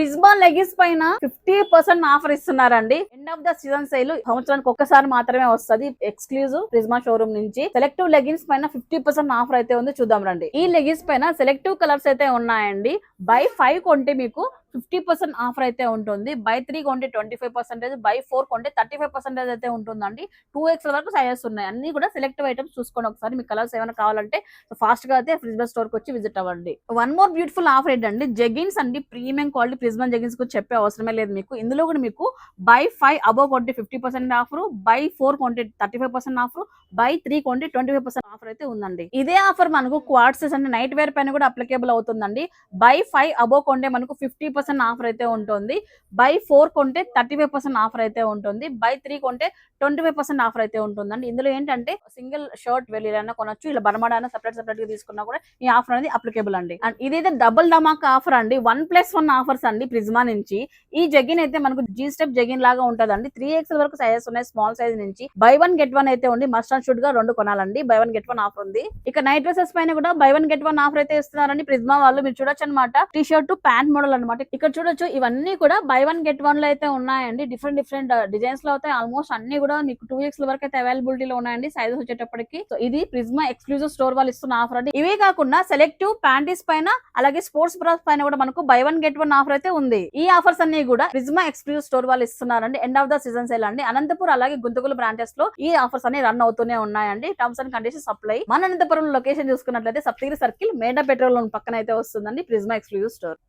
ప్రిజ్మా leggings పైన fifty percent offer ఇస్తున్నారండి. End of the season sale సంవత్సరానికి ఒక్కసారి మాత్రమే వస్తది. ఎక్స్క్లూజివ్ ప్రిజ్మా షోరూమ్ నుంచి సెలెక్టివ్ లెగిన్స్ పైన ఫిఫ్టీ పర్సెంట్ ఆఫర్ అయితే ఉంది. చూద్దాం రండి. ఈ లెగిన్స్ పైన సెలెక్టివ్ కలర్స్ అయితే ఉన్నాయండి. బై ఫైవ్ కొంటే మీకు ఫిఫ్టీ పర్సెంట్ ఆఫర్ అయితే ఉంటుంది. బై త్రీ కొంటే twenty five percentage buy four కొంటే థర్టీ ఫైవ్ పర్సెంటేజ్ అయితే ఉంటుందండి. టూ ఎక్స్ వరకు సైజెస్ ఉన్నాయి. అన్ని కూడా సెలెక్టివ్ ఐటమ్స్ చూసుకోండి ఒకసారి. మీ కలర్స్ ఏమైనా కావాలంటే ఫాస్ట్గా అయితే ఫ్రిజ్బన్ స్టోర్కి వచ్చి విజిట్ అవ్వండి. వన్ మోర్ బ్యూటిఫుల్ ఆఫర్ ఏంటండి? జెగిన్స్ అండి. ప్రీమియం క్వాలిటీ ఫ్రిజ్బన్ జెగిన్స్ గురించి చెప్పే అవసరమే లేదు మీకు. ఇందులో కూడా మీకు బై ఫైవ్ అబవ్ కొంటే fifty percent offer buy four కొంటే thirty five percent offer buy three కొంటే ట్వంటీ ఫైవ్ పర్సెంట్ ఆఫర్ అయితే ఉందండి. ఇదే ఆఫర్ మనకు క్వాడ్సెస్ అంటే నైట్ వేర్ పైన కూడా అప్లికేబుల్ అవుతుందండి. బై ఫైవ్ అబోవ్ కొంటే మనకు ఫిఫ్టీ పర్సెంట్ ఆఫర్ అయితే ఉంటుంది. బై ఫోర్ కొంటే థర్టీ ఫైవ్ పర్సెంట్ ఆఫర్ అయితే ఉంటుంది. బై త్రీ కొంటే ట్వంటీ ఫైవ్ పర్సెంట్ ఆఫర్ అయితే ఉంటుందండి. ఇందులో ఏంటంటే సింగిల్ షర్ట్ వెళ్ళిరైనా కొనొచ్చు ఇలా బర్మాడా సెపరేట్ సెపరేట్గా తీసుకున్నా కూడా ఈ ఆఫర్ అనేది అప్లికేబుల్ అండి. అండ్ ఇదైతే డబుల్ ధమాక్ ఆఫర్ అండి. వన్ ప్లస్ వన్ ఆఫర్స్ అండి ప్రిజ్మా నుంచి. ఈ జగిన్ అయితే మనకు జీ స్టెప్ జగిన్ లాగా ఉంటదండి. త్రీ ఎక్స్ వరకు సైజెస్ ఉన్నాయి స్మాల్ సైజ్ నుంచి. బై వన్ గెట్ వన్ అయితే ఉంది. మస్ట్ అండ్ షుడ్గా రెండు కొనాలండి. Buy one get one offer ఉంది. ఇక నైట్ డ్రెస్సెస్ పైన కూడా buy one get one offer అయితే ఇస్తున్నారండి ప్రిజ్మా వాళ్ళు. మీరు చూడొచ్చు అనమాట టీ షర్ట్ ప్యాంట్ మోడల్ అనమాట ఇక్కడ చూడొచ్చు ఇవన్నీ కూడా బై వన్ గెట్ వన్లో అయితే ఉన్నాయండి. డిఫరెంట్ డిఫరెంట్ డిజైన్స్లో అయితే ఆల్మోస్ట్ అన్ని కూడా మీకు టూ వీక్స్ వరకు అయితే అవైలబిలిటీ లో ఉన్నాయండి సైజెస్ వచ్చేటప్పటికి. సో ఇది ప్రిజ్మా ఎక్స్క్లూజివ్ స్టోర్ వాళ్ళు ఇస్తున్న ఆఫర్ అండి. ఇవే కాకుండా సెలెక్టివ్ ప్యాంటీస్ పైన అలాగే స్పోర్ట్స్ బ్రాస్ పైన కూడా మనకు buy one get one offer అయితే ఉంది. ఈ ఆఫర్స్ అన్ని కూడా ప్రిజ్మా ఎక్స్క్లూజివ్ స్టోర్ వాళ్ళు ఇస్తున్నారండి. End of the season sale అండి. అనంతపురం అలాగే గుంతకుల బ్రాంచెస్లో ఈ ఆఫర్స్ అన్ని రన్ అవుతూనే ఉన్నాయండి. టర్మ్స్ అండ్ కండిషన్స్ సప్లై మన అనంతపురం లొకేషన్ చూసుకున్నట్లయితే సప్తగిరి సర్కిల్ మేడా పెట్రోల్ పక్కన అయితే వస్తుందండి ప్రిజ్మా ఎక్స్క్లూజివ్ స్టోర్